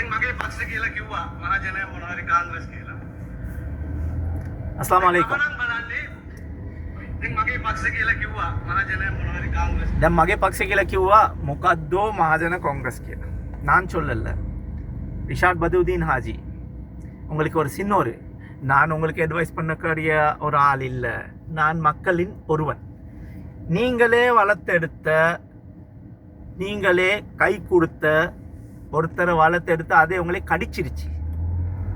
ඉතින් මගේ පක්ෂ කියලා කිව්වා මහජනය මොනවාරි කාංග්‍රස් කියලා. අස්ලාම අලයිකුම්. ඉතින් මගේ පක්ෂ කියලා කිව්වා මහජනය මොනවාරි කාංග්‍රස්. දැන් මගේ පක්ෂ කියලා කිව්වා මොකද්දෝ මහජන காங்கிரஸ் කියලා. நான் சொல்லல. ரிஷாட் பதுவுதீன் ஹாஜி உங்களுக்கு ஒரு சின்ன ஒரு நான் உங்களுக்கு அட்வைஸ் பண்ணக்கூடிய ஒரு ஆள் இல்லை நான் மக்களின் ஒருவன் நீங்களே வளர்த்தெடுத்த நீங்களே கை கொடுத்த ஒருத்தரை வளர்த்தெடுத்து அதை உங்களை கடிச்சிருச்சு.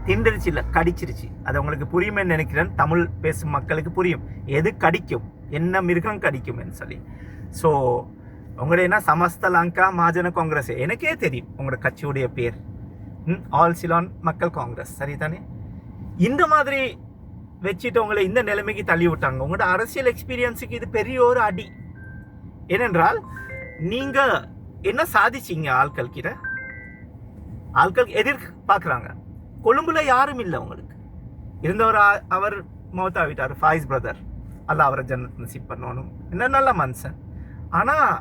திண்டுருச்சு இல்லை கடிச்சிருச்சு. அது உங்களுக்கு புரியுமே நினைக்கிறேன். தமிழ் பேசும் மக்களுக்கு புரியும். எது கடிக்கும்? என்ன மிருகம் கடிக்கும்னு சொல்லி. ஸோ உங்களுடைய என்ன? சமஸ்த லங்கா மாஜன காங்கிரஸ். எனக்கே தெரியும் உங்களோட கட்சியுடைய பேர். ஆல் சிலான் மக்கள் காங்கிரஸ். சரிதானே? இந்த மாதிரி வச்சுட்டு உங்களை இந்த நிலைமைக்கு தள்ளி விட்டாங்க. உங்களோட அரசியல் எக்ஸ்பீரியன்ஸுக்கு இது பெரிய ஒரு அடி. ஏனென்றால் நீங்கள் என்ன சாதிச்சீங்க ஆட்கள் கிட்ட? ஆட்கள் எதிர் பார்க்குறாங்க கொழும்புல யாரும் இல்லை உங்களுக்கு. இருந்தவர் அவர் மௌத்தாவிட்டார் ஃபாயிஸ் பிரதர். அல்ல அவரை ஜன்னத் நசீப் பண்ணணும். என்ன நல்ல மனுஷன். ஆனால்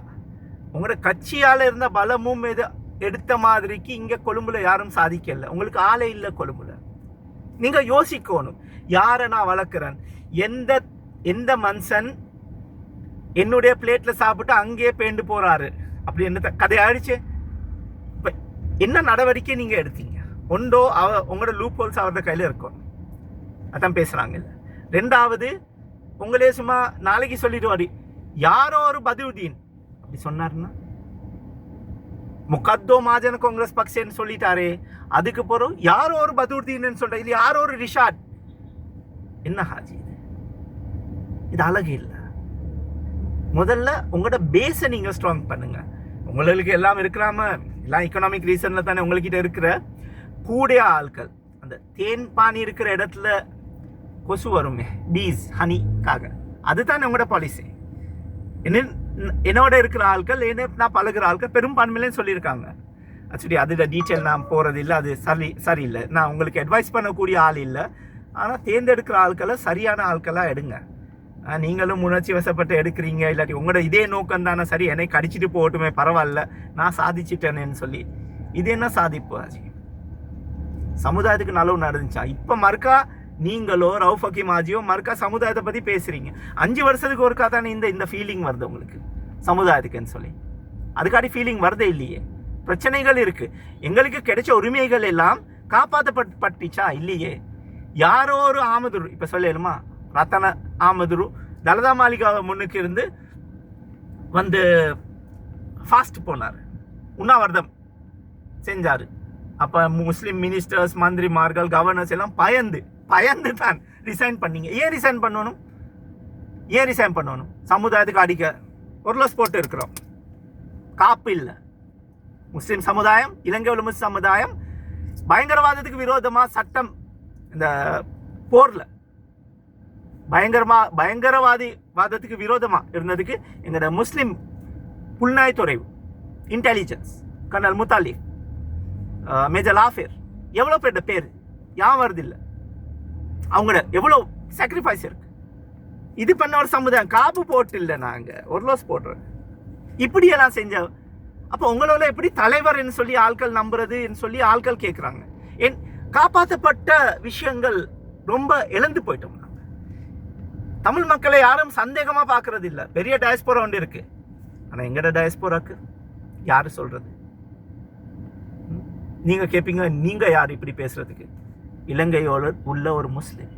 உங்களோட கட்சியால் இருந்த பலமும் எது எடுத்த மாதிரிக்கு இங்கே கொழும்புல யாரும் சாதிக்கலை. உங்களுக்கு ஆளே இல்லை கொழும்புல. நீங்கள் யோசிக்கணும். யாரை நான் வளர்க்குறேன்? எந்த எந்த மனுஷன் என்னுடைய பிளேட்டில் சாப்பிட்டு அங்கேயே பேண்டு போகிறாரு அப்படி என்ன கதை ஆயிடுச்சு? என்ன நடவடிக்கை நீங்கள் எடுத்தீங்க? ஒன்றோ அவ உங்களோட லூப் ஹோல்ஸ் அவரது கையில் இருக்கும் அதான் பேசுகிறாங்க இல்லை. ரெண்டாவது உங்களே சும்மா நாளைக்கு சொல்லிடுவாரு யாரோ ஒரு பதிவுதீன். அப்படி சொன்னாருன்னா? முக்கத்தோ மாஜன காங்கிரஸ் பக்ஷன்னு சொல்லிட்டாரே. அதுக்கு பிறகு யாரோ ஒரு பதுவுதீன் சொல்ற இது யாரோ ஒரு ரிஷாட். என்ன ஹாஜி இது? இது அழகு இல்லை. முதல்ல உங்களோட பேஸை நீங்கள் ஸ்ட்ராங் பண்ணுங்க. உங்களுக்கு எல்லாம் இருக்கிறாம எல்லாம் எக்கனாமிக் ரீசனில் தானே உங்கள்கிட்ட இருக்கிற? கூடிய ஆட்கள் அந்த தேன் பானி இருக்கிற இடத்துல கொசு வருமே பீஸ் ஹனிக்காக அதுதானே உங்களோட பாலிசி என்ன என்னோட இருக்கிற ஆட்கள் என்ன நான் பழகுற ஆட்கள் பெரும்பான்மையிலேன்னு சொல்லியிருக்காங்க. ஆக்சுவலி அதில் டீட்டெயில் நான் போகிறது இல்லை அது சரி சரியில்லை. நான் உங்களுக்கு அட்வைஸ் பண்ணக்கூடிய ஆள் இல்லை. ஆனால் தேர்ந்தெடுக்கிற ஆட்களை சரியான ஆட்களாக எடுங்க. நீங்களும் உணர்ச்சி வசப்பட்டு எடுக்கிறீங்க இல்லாட்டி உங்களோட இதே நோக்கம் தானே சரி என்னை கடிச்சிட்டு போகட்டுமே பரவாயில்ல நான் சாதிச்சிட்டேனேன்னு சொல்லி. இது என்ன சாதிப்பு ஆச்சு? சமுதாயத்துக்கு நல்லவு நடந்துச்சா? இப்போ மறுக்கா நீங்களோ ரவுஃப் ஹக்கீம் ஆஜியோ மறுக்கா சமுதாயத்தை பற்றி பேசுகிறீங்க அஞ்சு வருஷத்துக்கு ஒருக்கா தானே இந்த இந்த ஃபீலிங் வருது உங்களுக்கு சமுதாயத்துக்குன்னு சொல்லி. அதுக்காடி ஃபீலிங் வருதே இல்லையே. பிரச்சனைகள் இருக்கு. எங்களுக்கு கிடைச்ச உரிமைகள் எல்லாம் காப்பாற்றப்பட்டுச்சா இல்லையே. யாரோ ஒரு ஆமது இப்போ சொல்லலுமா? ரத்தன ஆமதுரு தலதா மாளிகாவை முன்னுக்கு இருந்து வந்து ஃபாஸ்ட் போனார். உண்ணாவிரதம் செஞ்சார். அப்போ முஸ்லீம் மினிஸ்டர்ஸ் மந்திரிமார்கள் கவர்னர்ஸ் எல்லாம் பயந்து பயந்து தான் ரிசைன் பண்ணீங்க. ஏன் ரிசைன் பண்ணணும்? ஏன் ரிசைன் பண்ணணும்? சமுதாயத்துக்கு அடிக்க ஒரு லஸ் போட்டு இருக்கிறோம். காப்பு இல்லை. முஸ்லீம் சமுதாயம் இலங்கை உள்ள முஸ்லிம் சமுதாயம் பயங்கரவாதத்துக்கு விரோதமாக சட்டம் இந்த போரில் பயங்கரமா பயங்கரவாதி வாதத்துக்கு விரோதமாக இருந்ததுக்கு எங்களோட முஸ்லீம் புல்நாய் துறை இன்டெலிஜென்ஸ் கர்னல் முத்தாலி மேஜர் லாஃபேர் எவ்வளோ பேர்ட பேர் யான் வருதில்லை இல்லை எவ்வளோ சாக்ரிஃபைஸ் இருக்கு. இது பண்ண ஒரு சமுதாயம் காப்பு போட்டு இல்லை நாங்கள் ஒரு லோஸ் போடுறோம். இப்படியெல்லாம் செஞ்ச அப்போ உங்களோட எப்படி தலைவர்னு சொல்லி ஆட்கள் நம்புறதுன்னு சொல்லி ஆட்கள் கேட்குறாங்க என் காப்பாற்றப்பட்ட விஷயங்கள் ரொம்ப இழந்து போயிட்டோம் தமிழ் மக்களை யாரும் சந்தேகமாக பார்க்கறது இல்லை பெரிய டயஸ்போரா ஒன்று இருக்கு. ஆனால் எங்கட டயஸ்போராக்கு யார் சொல்றது? நீங்கள் கேட்பீங்க நீங்கள் யார் இப்படி பேசுறதுக்கு? இலங்கையோட உள்ள ஒரு முஸ்லீம்.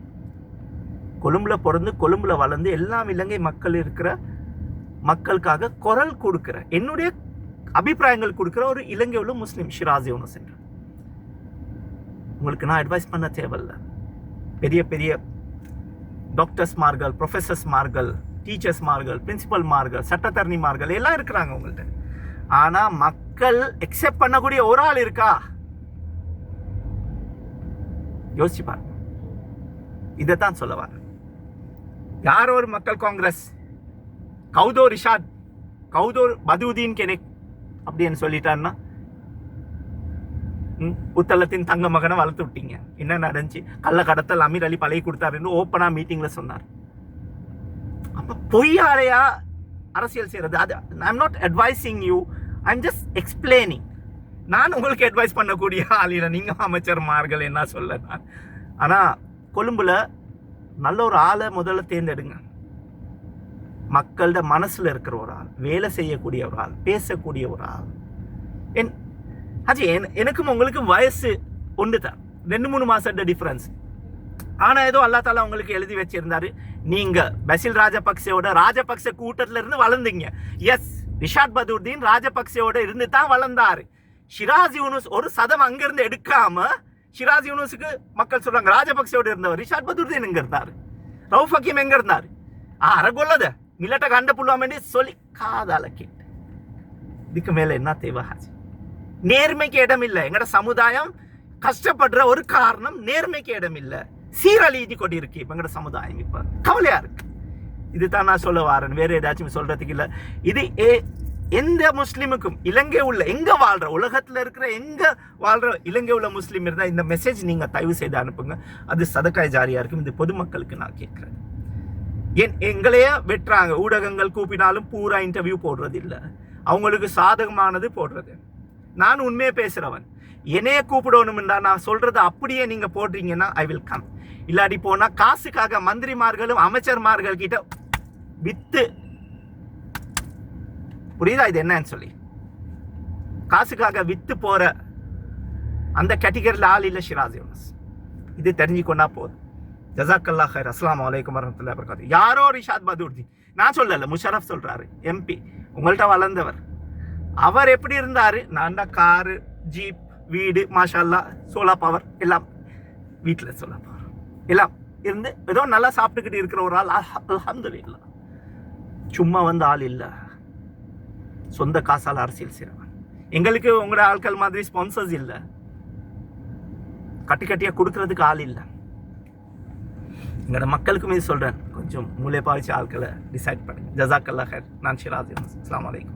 கொழும்பில் பிறந்து கொழும்பில் வளர்ந்து எல்லாம் இலங்கை மக்கள் இருக்கிற மக்களுக்காக குரல் கொடுக்குற என்னுடைய அபிப்பிராயங்கள் கொடுக்குற ஒரு இலங்கை உள்ள முஸ்லீம் ஷிராஜி ஒன்று சென்று உங்களுக்கு நான் அட்வைஸ் பண்ண தேவையில்ல. பெரிய பெரிய டாக்டர்ஸ் மார்கள் டீச்சர்ஸ்மார்கள் மார்கள் டீச்சர்ஸ் மார்கள் பிரின்சிபல் மார்கள் சட்டத்தரணி மார்கள் எல்லாம் இருக்கிறாங்க உங்கள்கிட்ட ஆனால் மக்கள் எக்ஸெப்ட் பண்ணக்கூடிய ஒரு ஆள் இருக்கா? யோசிச்சு பாருங்க. தான் சொல்ல வரேன். யார் ஒரு மக்கள் காங்கிரஸ்? கௌதோ ரிஷாத் கௌதோ பதுதீன் கெனெக் அப்படின்னு சொல்லிட்டாருன்னா புத்தளத்தின் தங்க மகனை வளர்த்து விட்டீங்க. என்ன நடந்துச்சு? கள்ள கடத்தல் அமீர் அலி பழகி கொடுத்தாருன்னு ஓப்பனா மீட்டிங்ல சொன்னார். அப்ப பொய்யாலையா அரசியல் செய்யறது? அது I'm not advising you I'm just explaining நான் உங்களுக்கு அட்வைஸ் பண்ணக்கூடிய ஆள் நீங்கள் அமைச்சர் மார்கள் என்ன சொல்ல நான்? ஆனால் கொழும்புல நல்ல ஒரு ஆளை முதல்ல தேர்ந்தெடுங்க. மக்களோட மனசுல இருக்கிற ஒரு ஆள் வேலை செய்யக்கூடிய ஒரு ஆள் பேசக்கூடிய ஒரு ஆள். என் ஆச்சு எனக்கும் உங்களுக்கும் வயசு ஒன்று தான் ரெண்டு மூணு மாசம் டிஃப்ரென்ஸ் ஆனால் ஏதோ அல்லா தாலா உங்களுக்கு எழுதி வச்சிருந்தாரு. நீங்கள் பசில் ராஜபக்சேவோட ராஜபக்சே கூட்டத்தில் இருந்து வளர்ந்தீங்க. எஸ் விஷாத் பதுர்தீன் ராஜபக்சேவோட இருந்து தான் வளர்ந்தாரு. ஷிராஜ் யூனுஸ் ஒரு சதம் அங்கிருந்து எடுக்காம ஷிராஜ் யூனுஸுக்கு மக்கள் சொல்றாங்க ராஜபக்சேவோட இருந்தவர் ரிஷாத் பதுர்தீன் எங்க இருந்தார். ரவுஃப் ஹக்கீம் எங்க இருந்தார்? ஆ அரகொல்லத மில்லட்ட கண்ட புள்ளாமண்டி சொல்லி காதால கேட்டு இதுக்கு மேல என்ன தேவை ஹாஜி? நேர்மைக்கு இடம் இல்லை எங்கட சமுதாயம் கஷ்டப்படுற ஒரு காரணம் நேர்மைக்கு இடம் இல்லை சீரழிஞ்சு கொண்டு இருக்கு இப்ப எங்கட சமுதாயம் இப்போ. கவலையா இருக்கு. இதுதான் நான் சொல்ல வாரேன் வேற ஏதாச்சும் சொல்றதுக்கு இல்லை. இது ஏ- எந்த முஸ்லீமுக்கும் இலங்கை உள்ள எங்க வாழ்ற உலகத்துல இருக்கிற எங்க வாழ்ற இலங்கை உள்ள முஸ்லீம் இருந்தால் இந்த மெசேஜ் நீங்க தயவு செய்து அனுப்புங்க. அது சதக்காய் ஜாரியா இருக்கும். இது பொதுமக்களுக்கு நான் கேட்கிறேன். என் எங்களையே வெட்டுறாங்க. ஊடகங்கள் கூப்பினாலும் பூரா இன்டர்வியூ போடுறது இல்லை அவங்களுக்கு சாதகமானது போடுறது. நான் உண்மையே பேசுகிறவன் என்னைய கூப்பிடணும்னா நான் சொல்கிறத அப்படியே நீங்கள் போடுறீங்கன்னா ஐ வில் கம் இல்லாடி போனால் காசுக்காக மந்திரிமார்களும் அமைச்சர்மார்கள் கிட்ட வித்து. புரியுதா இது என்னன்னு சொல்லி? காசுக்காக வித்து போற அந்த கேட்டகரியில் ஆள் இல்லை ஷிராஜ் யூனஸ். இது தெரிஞ்சுக்கொண்டா போதும். ஜசாக்கல்லா ஹர் அஸ்லாம் வலைக்கம் வரமத்துல யாரோ ரிஷாத் பதூர்ஜி நான் சொல்லல முஷரஃப் சொல்றாரு எம்பி உங்கள்கிட்ட வளர்ந்தவர். அவர் எப்படி இருந்தார்? நான் தான் காரு ஜீப் வீடு மாஷல்லா சோலா பவர் எல்லாம். வீட்டில் சோலா பவர் எல்லாம் இருந்து ஏதோ நல்லா சாப்பிட்டுக்கிட்டு இருக்கிற ஒரு ஆள். அல்ஹம்துலில்லாஹ் சும்மா வந்த ஆள் இல்லை. சொந்த காசால் அரசியல் செய்கிறவன் எங்களுக்கு உங்களோட ஆட்கள் மாதிரி ஸ்பான்சர்ஸ் இல்லை. கட்டி கட்டியாக கொடுக்கறதுக்கு ஆள் இல்லை. எங்களோட மக்களுக்குமே சொல்கிறேன் கொஞ்சம் மூளை பாய்ச்சி ஆட்களை டிசைட் பண்ணுங்க. ஜசாக்கல்லா ஹர் நான் ஷிராஜ் அஸ்லாம் வலைக்கம்